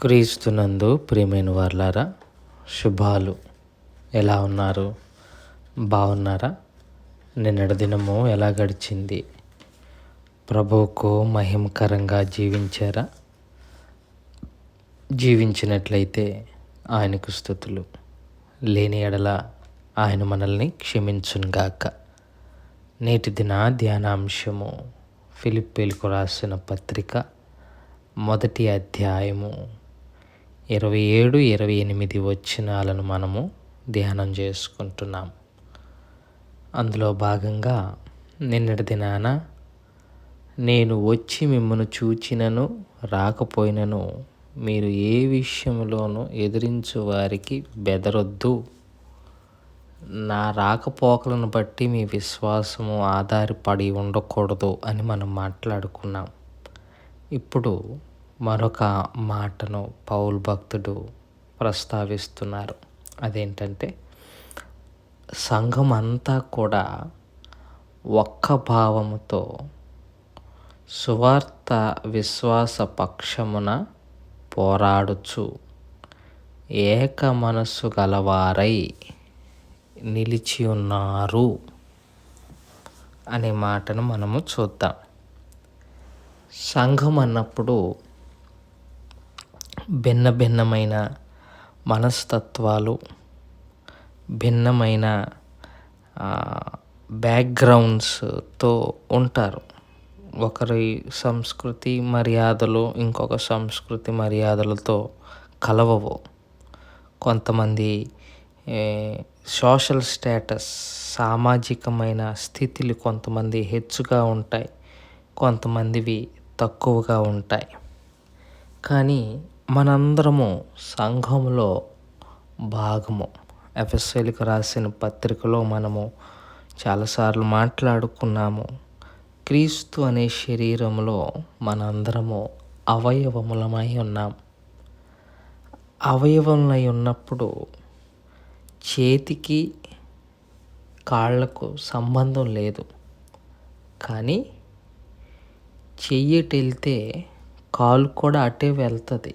క్రీస్తునందు ప్రియమైన వార్లారా శుభాలు. ఎలా ఉన్నారు? బాగున్నారా నిన్నటి దినము ఎలా గడిచింది? ప్రభువుకు మహిమకరంగా జీవించారా? జీవించినట్లయితే ఆయనకు స్థుతులు. లేని ఎడల ఆయన మనల్ని క్షమించునుగాక. నేటి దిన ధ్యానాంశము ఫిలిప్పీలకు రాసిన పత్రిక మొదటి అధ్యాయము ఇరవై ఏడు ఇరవై ఎనిమిది వచ్చినాలను మనము ధ్యానం చేసుకుంటున్నాం. అందులో భాగంగా నిన్నటి దినాన నేను వచ్చి మిమ్మను చూచినను రాకపోయినను మీరు ఏ విషయంలోనూ ఎదిరించు వారికి బెదరొద్దు. నా రాకపోకలను బట్టి మీ విశ్వాసము ఆధారపడి ఉండకూడదు అని మనం మాట్లాడుకున్నాం. ఇప్పుడు మరొక మాటను పౌల్ భక్తుడు ప్రస్తావిస్తున్నారు. అదేంటంటే సంఘం అంతా కూడా ఒక్క భావముతో సువార్త విశ్వాస పక్షమున పోరాడుచు ఏక మనస్సు గలవారై నిలిచి ఉన్నారు అనే మాటను మనము చూద్దాం. సంఘం అన్నప్పుడు భిన్న భిన్నమైన మనస్తత్వాలు భిన్నమైన బ్యాక్గ్రౌండ్స్తో ఉంటారు. ఒకరి సంస్కృతి మర్యాదలు ఇంకొక సంస్కృతి మర్యాదలతో కలవవు. కొంతమంది సోషల్ స్టేటస్ సామాజికమైన స్థితిలు కొంతమంది హెచ్చుగా ఉంటాయి కొంతమందివి తక్కువగా ఉంటాయి. కానీ మనందరము సంఘంలో భాగము. ఎఫ్ఎస్ఎల్కి రాసిన పత్రికలో మనము చాలాసార్లు మాట్లాడుకున్నాము. క్రీస్తు అనే శరీరంలో మనందరము అవయవములమై ఉన్నాం. అవయవములై ఉన్నప్పుడు చేతికి కాళ్ళకు సంబంధం లేదు. కానీ చెయ్యటెళ్తే కాలు కూడా అటే వెళ్తుంది.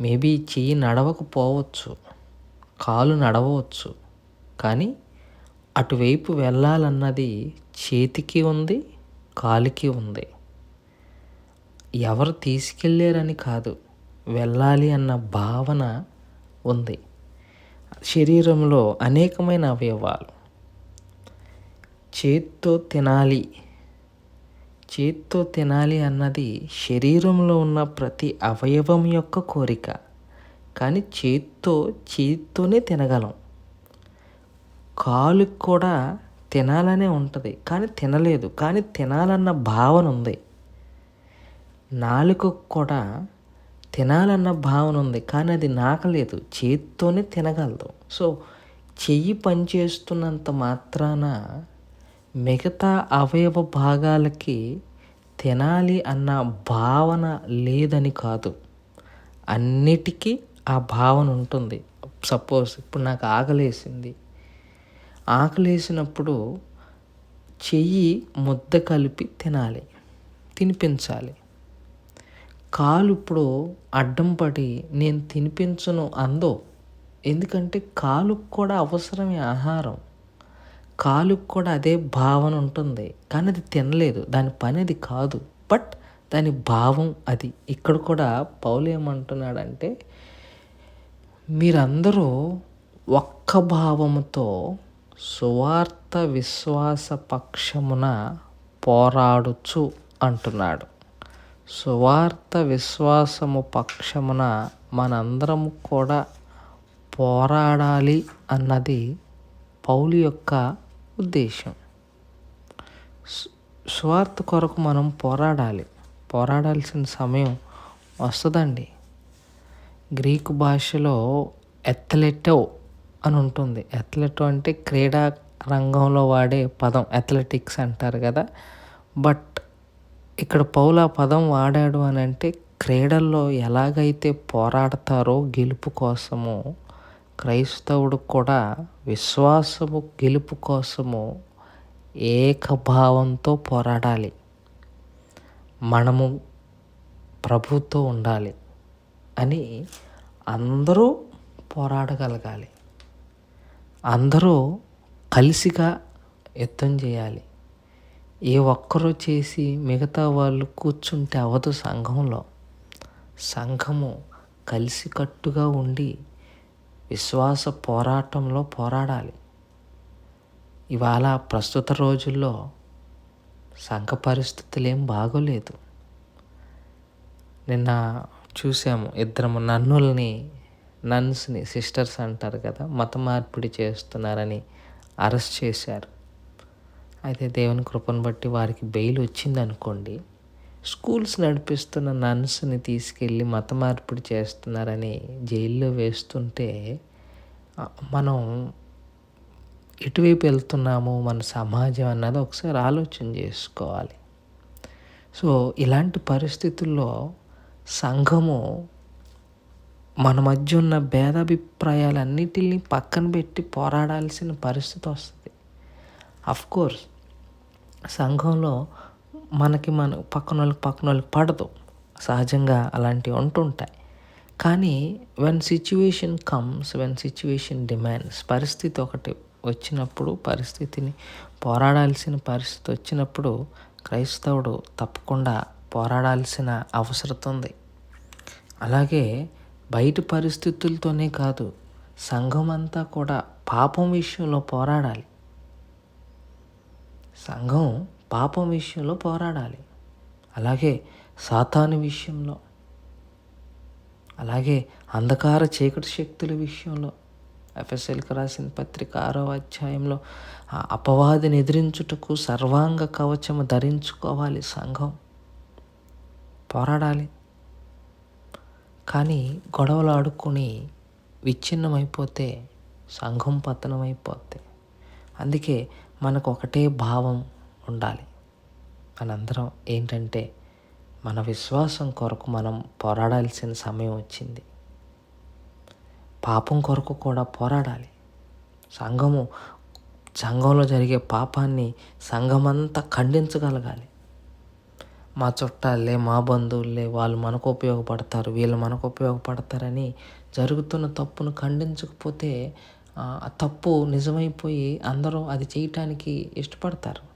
మేబీ చెయ్యి నడవకపోవచ్చు కాలు నడవవచ్చు కానీ అటువైపు వెళ్ళాలన్నది చేతికి ఉంది కాలికి ఉంది. ఎవరు తీసుకెళ్ళారని కాదు వెళ్ళాలి అన్న భావన ఉంది. శరీరంలో అనేకమైన అవయవాలు. చేత్తో తినాలి చేత్తో తినాలి అన్నది శరీరంలో ఉన్న ప్రతి అవయవం యొక్క కోరిక. కానీ చేత్తో చేత్తోనే తినగలం. కాలుకి కూడా తినాలనే ఉంటుంది. కానీ తినలేదు. కానీ తినాలన్న భావన ఉంది. నాలుకకు కూడా తినాలన్న భావన ఉంది. కానీ అది నాకలేదు. చేత్తోనే తినగలదు. సో చెయ్యి పనిచేస్తున్నంత మాత్రాన మిగతా అవయవ భాగాలకి తినాలి అన్న భావన లేదని కాదు. అన్నిటికీ ఆ భావన ఉంటుంది. సపోజ్ ఇప్పుడు నాకు ఆకలేసింది. ఆకలేసినప్పుడు చెయ్యి ముద్ద కలిపి తినాలి తినిపించాలి. కాలు ఇప్పుడు అడ్డం పడి నేను తినిపించను అందో ఎందుకంటే కాలుకు కూడా అవసరమే ఆహారం. కాలుకు కూడా అదే భావన ఉంటుంది. కానీ అది తినలేదు. దాని పని అది కాదు. బట్ దాని భావం అది. ఇక్కడ కూడా పౌలు ఏమంటున్నాడంటే మీరందరూ ఒక్క భావముతో సువార్త విశ్వాస పక్షమున పోరాడుచు అంటున్నాడు. సువార్త విశ్వాసము పక్షమున మనందరము కూడా పోరాడాలి అన్నది పౌలు యొక్క ఉద్దేశం. స్వార్థ కొరకు మనం పోరాడాలి. పోరాడాల్సిన సమయం వస్తుందండి. గ్రీకు భాషలో ఎథ్లెటో అని ఉంటుంది. ఎథ్లెటో అంటే క్రీడా రంగంలో వాడే పదం అథ్లెటిక్స్ అంటారు కదా. బట్ ఇక్కడ పౌల పదం వాడాడు అని అంటే క్రీడల్లో ఎలాగైతే పోరాడతారో గెలుపు కోసము క్రైస్తవుడు కూడా విశ్వాసము గెలుపు కోసము ఏకభావంతో పోరాడాలి. మనము ప్రభుతో ఉండాలి అని అందరూ పోరాడగలగాలి. అందరూ కలిసిగా యుద్ధం చేయాలి. ఏ ఒక్కరూ చేసి మిగతా వాళ్ళు కూర్చుంటే అవదు సంఘంలో. సంఘము కలిసికట్టుగా ఉండి విశ్వాస పోరాటంలో పోరాడాలి. ఇవాళ ప్రస్తుత రోజుల్లో సంఘ పరిస్థితులు ఏం బాగోలేదు. నిన్న చూసాము ఇద్దరు నన్నుల్ని నన్స్ని సిస్టర్స్ అంటారు కదా మత మార్పిడి చేస్తున్నారని అరెస్ట్ చేశారు. అయితే దేవుని కృపను బట్టి వారికి బెయిల్ వచ్చింది అనుకోండి స్కూల్స్ నడిపిస్తున్న నన్స్ని తీసుకెళ్ళి మత మార్పిడి చేస్తున్నారని జైల్లో వేస్తుంటే మనం ఎటువైపు వెళ్తున్నాము మన సమాజం అన్నది ఒకసారి ఆలోచన చేసుకోవాలి. సో ఇలాంటి పరిస్థితుల్లో సంఘము మన మధ్య ఉన్న భేదాభిప్రాయాలన్నిటిని పక్కన పెట్టి పోరాడాల్సిన పరిస్థితి వస్తుంది. కోర్స్ సంఘంలో మనకి మన పక్కన వాళ్ళకి పక్కన వాళ్ళకి పడదు. సహజంగా అలాంటివి ఉంటుంటాయి. కానీ when situation comes when situation demands పరిస్థితి ఒకటి వచ్చినప్పుడు పరిస్థితిని పోరాడాల్సిన పరిస్థితి వచ్చినప్పుడు క్రైస్తవుడు తప్పకుండా పోరాడాల్సిన అవసరం ఉంది. అలాగే బయట పరిస్థితులతోనే కాదు సంఘం అంతా కూడా పాపం విషయంలో పోరాడాలి. సంఘం పాపం విషయంలో పోరాడాలి. అలాగే సాతాను విషయంలో అలాగే అంధకార చీకటి శక్తుల విషయంలో ఎఫ్ఎస్ఎల్కి రాసిన పత్రిక ఆరో అధ్యాయంలో ఆ అపవాదిని ఎదిరించుటకు సర్వాంగ కవచము ధరించుకోవాలి సంఘం. పోరాడాలి. కానీ గొడవలు ఆడుకొని విచ్ఛిన్నమైపోతే సంఘం పతనమైపోతే అందుకే మనకు ఒకటే భావం ఉండాలి. మనందరం ఏంటంటే మన విశ్వాసం కొరకు మనం పోరాడాల్సిన సమయం వచ్చింది. పాపం కొరకు కూడా పోరాడాలి. సంఘము సంఘంలో జరిగే పాపాన్ని సంఘమంతా ఖండించగలగాలి. మా చుట్టాలే మా బంధువులే వాళ్ళు మనకు ఉపయోగపడతారు వీళ్ళు మనకు ఉపయోగపడతారని జరుగుతున్న తప్పును ఖండించకపోతే ఆ తప్పు నిజమైపోయి అందరూ అది చేయటానికి ఇష్టపడతారు.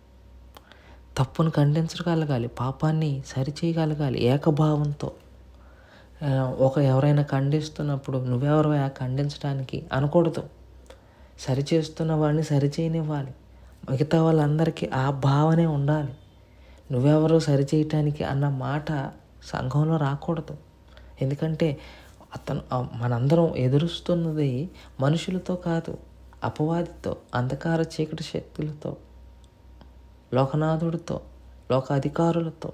తప్పును ఖండించగలగాలి పాపాన్ని సరిచేయగలగాలి ఏకభావంతో. ఒక ఎవరైనా ఖండిస్తున్నప్పుడు నువ్వెవరు ఖండించడానికి అనకూడదు. సరిచేస్తున్న వాడిని సరిచేయనివ్వాలి. మిగతా వాళ్ళందరికీ ఆ భావనే ఉండాలి. నువ్వెవరు సరిచేయటానికి అన్న మాట సంఘంలో రాకూడదు. ఎందుకంటే అతను మనందరం ఎదురుస్తున్నది మనుషులతో కాదు అపవాదితో అంధకార చీకటి శక్తులతో. లోకనాథుడితో లోకాధికారులతో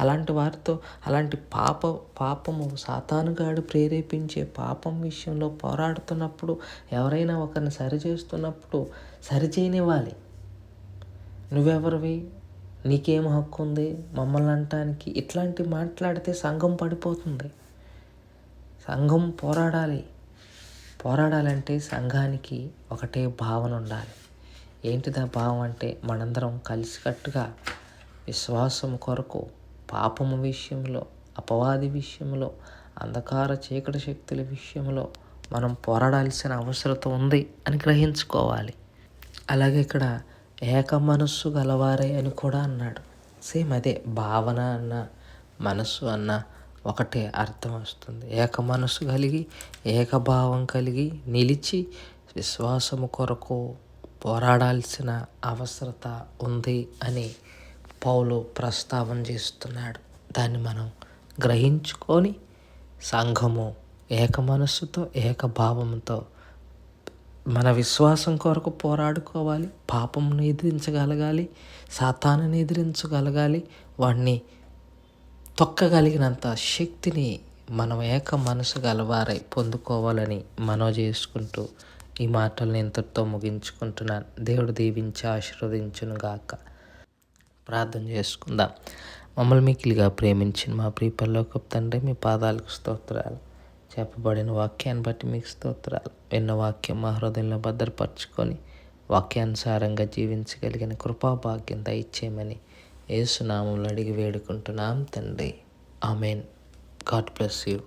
అలాంటి వారితో అలాంటి పాప పాపము సాతానుగాడు ప్రేరేపించే పాపం విషయంలో పోరాడుతున్నప్పుడు ఎవరైనా ఒకరిని సరిచేస్తున్నప్పుడు సరిచేయనివ్వాలి. నువ్వెవరివి? నీకేం హక్కు ఉంది? మమ్మల్ని అంటానికి ఇట్లాంటి మాట్లాడితే సంఘం పడిపోతుంది. సంఘం పోరాడాలి. పోరాడాలంటే సంఘానికి ఒకటే భావన ఉండాలి. ఏంటిదా భావం అంటే మనందరం కలిసికట్టుగా విశ్వాసం కొరకు పాపము విషయంలో అపవాది విషయంలో అంధకార చీకటి శక్తుల విషయంలో మనం పోరాడాల్సిన అవసరత ఉంది అని గ్రహించుకోవాలి. అలాగే ఇక్కడ ఏక మనస్సు గలవారే అని కూడా అన్నాడు. సేమ్ అదే భావన అన్న మనస్సు అన్న ఒకటే అర్థం వస్తుంది. ఏక మనస్సు కలిగి ఏకభావం కలిగి నిలిచి విశ్వాసము కొరకు పోరాడాల్సిన అవసరత ఉంది అని పౌలు ప్రస్తావన చేస్తున్నాడు. దాన్ని మనం గ్రహించుకొని సంఘము ఏక మనస్సుతో ఏకభావంతో మన విశ్వాసం కొరకు పోరాడుకోవాలి. పాపంను ఎదిరించగలగాలి. సాతాను ఎదిరించగలగాలి. వాడిని తొక్కగలిగినంత శక్తిని మనం ఏక మనసు గలవారై పొందుకోవాలని మనో చేసుకుంటూ ఈ మాటలను ఇంతటితో ముగించుకుంటున్నాను. దేవుడు దీవించి ఆశీర్వదించును గాక ప్రార్థన చేసుకుందాం. మమ్మల్ని మికిలిగా ప్రేమించిన మా ప్రియపల్లోకి తండ్రి మీ పాదాలకు స్తోత్రాలు. చెప్పబడిన వాక్యాన్ని బట్టి మీకు స్తోత్రాలు. విన్న వాక్యం మా హృదయంలో భద్రపరచుకొని వాక్యానుసారంగా జీవించగలిగిన కృపాభాగ్యం దయచేయమని ఏసునామంలో అడిగి వేడుకుంటున్నాం తండ్రి. ఆమెన్. God bless you.